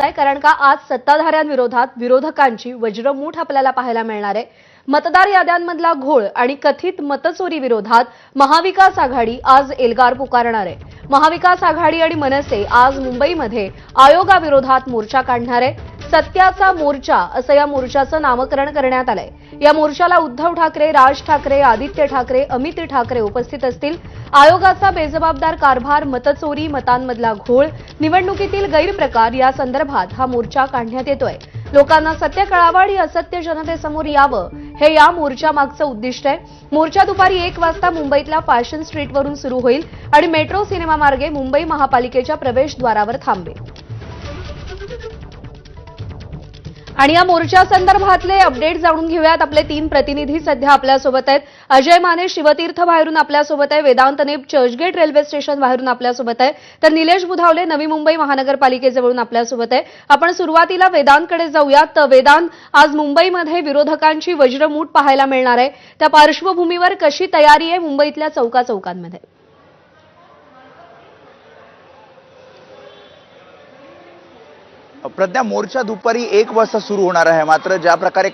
आहे कारण का आज सत्ताधाऱ्यांविरोधात विरोधकांची वज्रमूठ आपल्याला पाहायला मिळणार आहे. मतदार याद्यांमधला घोळ आणि कथित मतचोरी विरोधात महाविकास आघाडी आज एल्गार पुकारणार आहे. महाविकास आघाडी आणि मनसे आज मुंबईमध्ये आयोगाविरोधात मोर्चा काढणार आहे. सत्याचा मोर्चा असं या मोर्चाचं नामकरण करण्यात आलंय. या मोर्चाला उद्धव ठाकरे राज ठाकरे आदित्य ठाकरे अमित ठाकरे उपस्थित असतील. आयोगाचा बेजबाबदार कारभार मतचोरी मतांमधला घोळ निवडणुकीतील गैरप्रकार या संदर्भात हा मोर्चा काढण्यात येतोय. लोकांना सत्य कळावं आणि असत्य जनतेसमोर यावं हे या मोर्चामागचं उद्दिष्ट आहे. मोर्चा दुपारी एक वाजता मुंबईतल्या फॅशन स्ट्रीटवरून सुरू होईल आणि मेट्रो सिनेमामार्गे मुंबई महापालिकेच्या प्रवेशद्वारावर थांबेल. आणि या मोर्चा संदर्भातले अपडेट जाणून घेऊयात. आपले तीन प्रतिनिधी सध्या आपल्यासोबत आहेत. अजय माने शिवतीर्थ बाहेरून आपल्यासोबत आहे. वेदांतने चर्चगेट रेल्वे स्टेशन बाहेरून आपल्यासोबत आहे. तर निलेश बुधावले नवी मुंबई महानगरपालिकेजवळून आपल्यासोबत आहे. आपण सुरुवातीला वेदांतकडे जाऊयात. वेदांत आज मुंबईमध्ये विरोधकांची वज्रमूठ पाहायला मिळणार आहे. त्या पार्श्वभूमीवर कशी तयारी आहे मुंबईतल्या चौका चौकांमध्ये प्रज्ञा मोर्चा दुपारी एक वाजता सुरू होणार आहे. मात्र ज्या प्रकारे